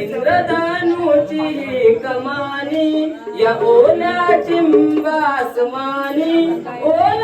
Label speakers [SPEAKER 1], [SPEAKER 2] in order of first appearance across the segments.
[SPEAKER 1] इंद्रधनुची कमानी या ओला चिंबासमानी ओला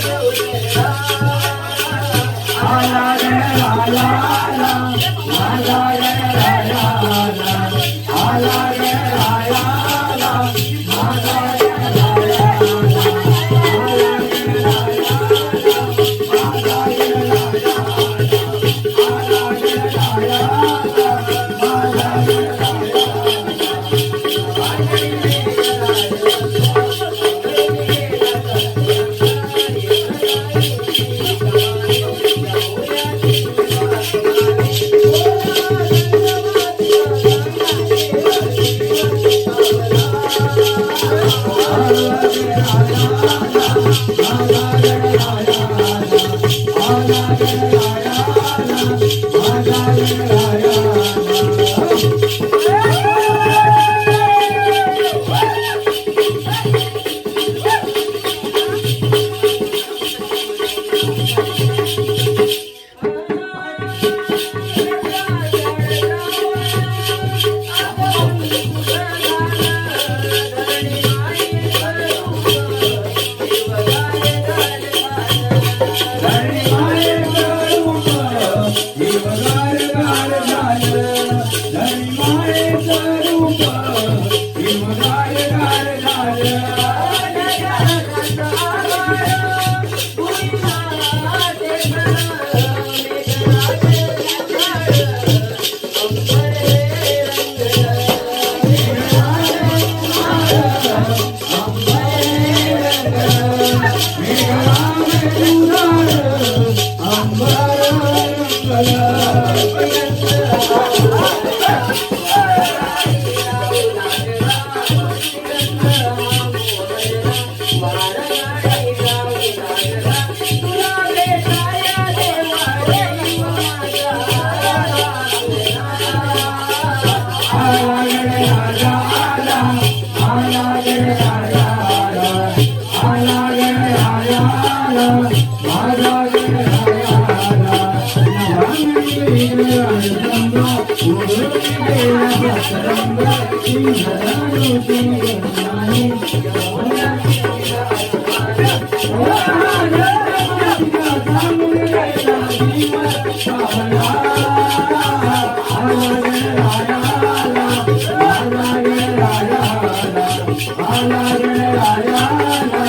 [SPEAKER 1] la
[SPEAKER 2] la la la Deus. Hare Hare ya ya